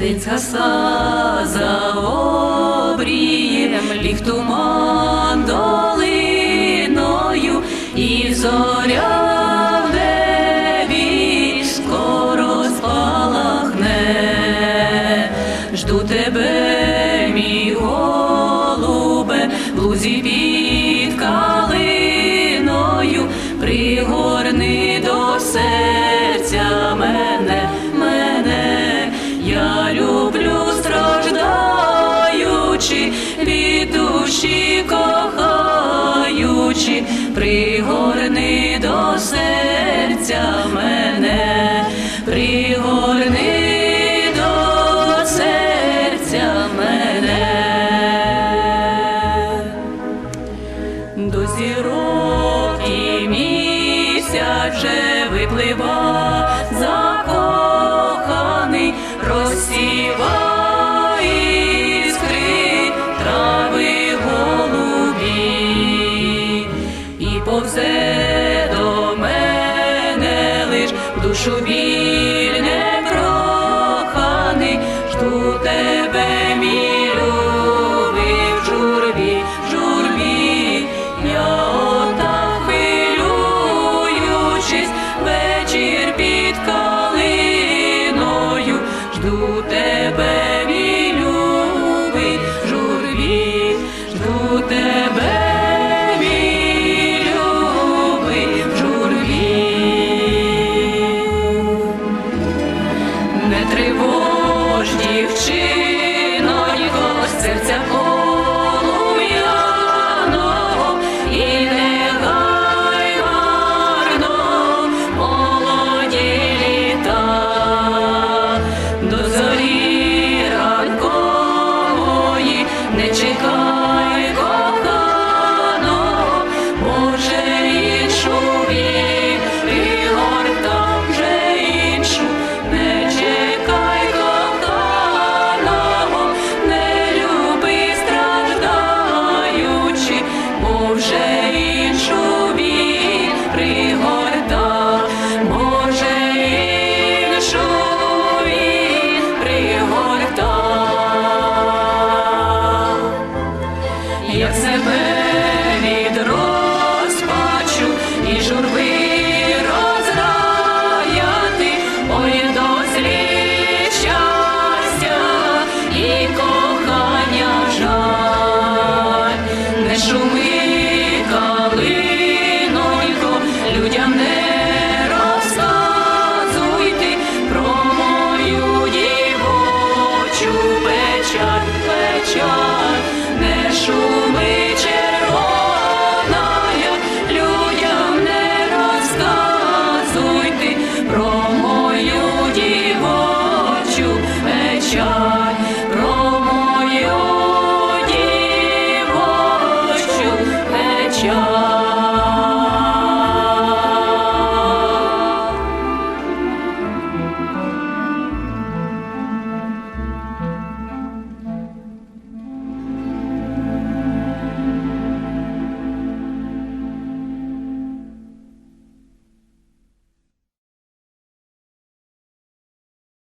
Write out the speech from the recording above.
Місяць гаса за обрієм, ліг туман долиною, і зоря в небі скоро спалахне. Жду тебе, мій голубе, в лузі під калиною, пригорни до серця від душі кохаючи, пригорни до серця мене, пригорни до серця мене. До зірок і місяць вже виплива душу непроханий, серця шуми червоная, людям не розказуй про мою дівочу веча.